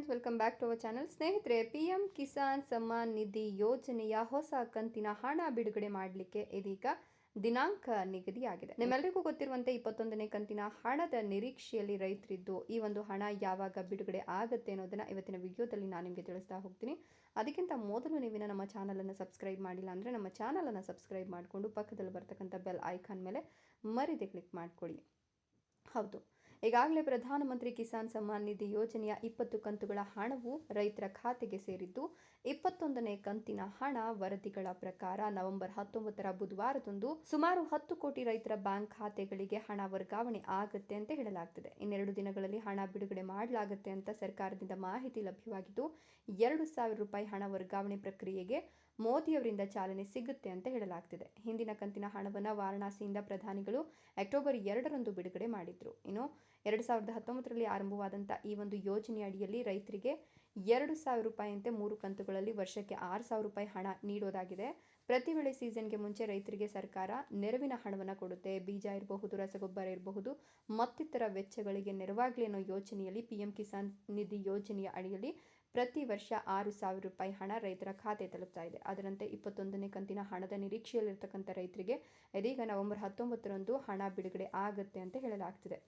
Friends welcome back to our channel ಸ್ನೇಹಿತರೆ P M Kisan Samman Nidhi ಯೋಜನೆಯ ಹೊಸ ಕಂತಿನ ಹಣ ಬಿಡುಗಡೆ ಮಾಡಲಿಕ್ಕೆ ಇದೀಗ ದಿನಾಂಕ ನಿಗದಿಯಾಗಿದೆ. ನಿಮ್ಮೆಲ್ಲರಿಗೂ ಗೊತ್ತಿರುವಂತೆ ಇಪ್ಪತ್ತೊಂದನೇ ಕಂತಿನ ಹಣದ ನಿರೀಕ್ಷೆಯಲ್ಲಿ ರೈತರಿದ್ದು ಈ ಒಂದು ಹಣ ಯಾವಾಗ ಬಿಡುಗಡೆ ಆಗುತ್ತೆ ಅನ್ನೋದನ್ನ ಇವತ್ತಿನ ವಿಡಿಯೋದಲ್ಲಿ ನಾನು ನಿಮಗೆ ತಿಳಿಸ್ತಾ ಹೋಗ್ತೀನಿ. ಅದಕ್ಕಿಂತ ಮೊದಲು ನೀವಿನ ನಮ್ಮ ಚಾನಲನ್ನು ಸಬ್ಸ್ಕ್ರೈಬ್ ಮಾಡಿಲ್ಲ ಅಂದರೆ ನಮ್ಮ ಚಾನಲನ್ನು ಸಬ್ಸ್ಕ್ರೈಬ್ ಮಾಡಿಕೊಂಡು ಪಕ್ಕದಲ್ಲಿ ಬರ್ತಕ್ಕಂಥ ಬೆಲ್ ಐಕಾನ್ ಮೇಲೆ ಮರಿದೆ ಕ್ಲಿಕ್ ಮಾಡ್ಕೊಳ್ಳಿ. ಹೌದು. ಈಗಾಗಲೇ ಪ್ರಧಾನಮಂತ್ರಿ ಕಿಸಾನ್ ಸಮ್ಮಾನ್ ನಿಧಿ ಯೋಜನೆಯ ಇಪ್ಪತ್ತು ಕಂತುಗಳ ಹಣವು ರೈತರ ಖಾತೆಗೆ ಸೇರಿದ್ದು, ಇಪ್ಪತ್ತೊಂದನೇ ಕಂತಿನ ಹಣ ವರದಿಗಳ ಪ್ರಕಾರ ನವೆಂಬರ್ ಹತ್ತೊಂಬತ್ತರ ಬುಧವಾರದಂದು ಸುಮಾರು ಹತ್ತು ಕೋಟಿ ರೈತರ ಬ್ಯಾಂಕ್ ಖಾತೆಗಳಿಗೆ ಹಣ ವರ್ಗಾವಣೆ ಆಗುತ್ತೆ ಅಂತ ಹೇಳಲಾಗ್ತಿದೆ. ಇನ್ನೆರಡು ದಿನಗಳಲ್ಲಿ ಹಣ ಬಿಡುಗಡೆ ಮಾಡಲಾಗುತ್ತೆ ಅಂತ ಸರ್ಕಾರದಿಂದ ಮಾಹಿತಿ ಲಭ್ಯವಾಗಿದ್ದು, ಎರಡು ಸಾವಿರ ರೂಪಾಯಿ ಹಣ ವರ್ಗಾವಣೆ ಪ್ರಕ್ರಿಯೆಗೆ ಮೋದಿಯವರಿಂದ ಚಾಲನೆ ಸಿಗುತ್ತೆ ಅಂತ ಹೇಳಲಾಗ್ತಿದೆ. ಹಿಂದಿನ ಕಂತಿನ ಹಣವನ್ನು ವಾರಣಾಸಿಯಿಂದ ಪ್ರಧಾನಿಗಳು ಅಕ್ಟೋಬರ್ ಎರಡರಂದು ಬಿಡುಗಡೆ ಮಾಡಿದ್ರು. ಇನ್ನು ಎರಡು ಸಾವಿರದ ಹತ್ತೊಂಬತ್ತರಲ್ಲಿ ಆರಂಭವಾದಂಥ ಈ ಒಂದು ಯೋಜನೆ ಅಡಿಯಲ್ಲಿ ರೈತರಿಗೆ ಎರಡು ಸಾವಿರ ರೂಪಾಯಿಯಂತೆ ಮೂರು ಕಂತುಗಳಲ್ಲಿ ವರ್ಷಕ್ಕೆ ಆರು ಸಾವಿರ ರೂಪಾಯಿ ಹಣ ನೀಡೋದಾಗಿದೆ. ಪ್ರತಿ ಬೆಳೆ ಸೀಸನ್ಗೆ ಮುಂಚೆ ರೈತರಿಗೆ ಸರ್ಕಾರ ನೆರವಿನ ಹಣವನ್ನು ಕೊಡುತ್ತೆ. ಬೀಜ ಇರಬಹುದು, ರಸಗೊಬ್ಬರ ಇರಬಹುದು, ಮತ್ತಿತರ ವೆಚ್ಚಗಳಿಗೆ ನೆರವಾಗಲಿ ಅನ್ನೋ ಯೋಜನೆಯಲ್ಲಿ ಪಿಎಂ ಕಿಸಾನ್ ನಿಧಿ ಯೋಜನೆಯ ಅಡಿಯಲ್ಲಿ ಪ್ರತಿ ವರ್ಷ ಆರು ಸಾವಿರ ರೂಪಾಯಿ ಹಣ ರೈತರ ಖಾತೆ ತಲುಪ್ತಾ ಇದೆ. ಅದರಂತೆ ಇಪ್ಪತ್ತೊಂದನೇ ಕಂತಿನ ಹಣದ ನಿರೀಕ್ಷೆಯಲ್ಲಿರ್ತಕ್ಕಂಥ ರೈತರಿಗೆ ಇದೀಗ ನವೆಂಬರ್ ಹತ್ತೊಂಬತ್ತರಂದು ಹಣ ಬಿಡುಗಡೆ ಆಗುತ್ತೆ ಅಂತ ಹೇಳಲಾಗ್ತಿದೆ.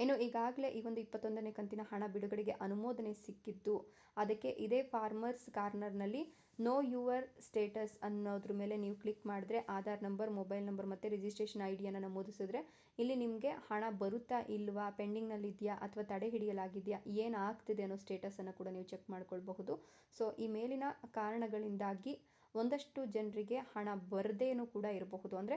ಇನ್ನು ಈಗಾಗಲೇ ಈ ಒಂದು ಇಪ್ಪತ್ತೊಂದನೇ ಕಂತಿನ ಹಣ ಬಿಡುಗಡೆಗೆ ಅನುಮೋದನೆ ಸಿಕ್ಕಿದ್ದು, ಅದಕ್ಕೆ ಇದೇ ಫಾರ್ಮರ್ಸ್ ಕಾರ್ನರ್ನಲ್ಲಿ ನೋ ಯುವರ್ ಸ್ಟೇಟಸ್ ಅನ್ನೋದ್ರ ಮೇಲೆ ನೀವು ಕ್ಲಿಕ್ ಮಾಡಿದ್ರೆ ಆಧಾರ್ ನಂಬರ್, ಮೊಬೈಲ್ ನಂಬರ್ ಮತ್ತು ರಿಜಿಸ್ಟ್ರೇಷನ್ ಐ ಡಿಯನ್ನು ನಮೂದಿಸಿದ್ರೆ ಇಲ್ಲಿ ನಿಮಗೆ ಹಣ ಬರುತ್ತಾ ಇಲ್ವಾ, ಪೆಂಡಿಂಗ್ನಲ್ಲಿದೆಯಾ ಅಥವಾ ತಡೆ ಹಿಡಿಯಲಾಗಿದೆಯಾ ಏನಾಗ್ತಿದೆ ಅನ್ನೋ ಸ್ಟೇಟಸನ್ನು ಕೂಡ ನೀವು ಚೆಕ್ ಮಾಡ್ಕೊಳ್ಬಹುದು. ಸೊ ಈ ಮೇಲಿನ ಕಾರಣಗಳಿಂದಾಗಿ ಒಂದಷ್ಟು ಜನರಿಗೆ ಹಣ ಬರದೇನೂ ಕೂಡ ಇರಬಹುದು. ಅಂದರೆ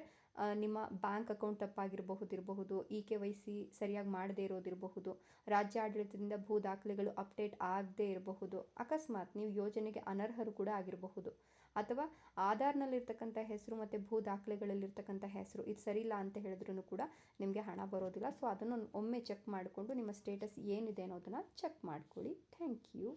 ನಿಮ್ಮ ಬ್ಯಾಂಕ್ ಅಕೌಂಟ್ ತಪ್ಪಾಗಿರಬಹುದು ಇರಬಹುದು ಇ ಕೆ ವೈ ಸಿ ಸರಿಯಾಗಿ ಮಾಡದೇ ಇರೋದಿರಬಹುದು ರಾಜ್ಯ ಆಡಳಿತದಿಂದ ಭೂ ದಾಖಲೆಗಳು ಅಪ್ಡೇಟ್ ಆಗದೇ ಇರಬಹುದು. ಅಕಸ್ಮಾತ್ ನೀವು ಯೋಜನೆಗೆ ಅನರ್ಹರು ಕೂಡ ಆಗಿರಬಹುದು. ಅಥವಾ ಆಧಾರ್ನಲ್ಲಿರ್ತಕ್ಕಂಥ ಹೆಸರು ಮತ್ತು ಭೂ ದಾಖಲೆಗಳಲ್ಲಿರ್ತಕ್ಕಂಥ ಹೆಸರು ಇದು ಸರಿಯಿಲ್ಲ ಅಂತ ಹೇಳಿದ್ರೂ ಕೂಡ ನಿಮಗೆ ಹಣ ಬರೋದಿಲ್ಲ. ಸೊ ಅದನ್ನು ಒಮ್ಮೆ ಚೆಕ್ ಮಾಡಿಕೊಂಡು ನಿಮ್ಮ ಸ್ಟೇಟಸ್ ಏನಿದೆ ಅನ್ನೋದನ್ನು ಚೆಕ್ ಮಾಡ್ಕೊಳ್ಳಿ. Thank you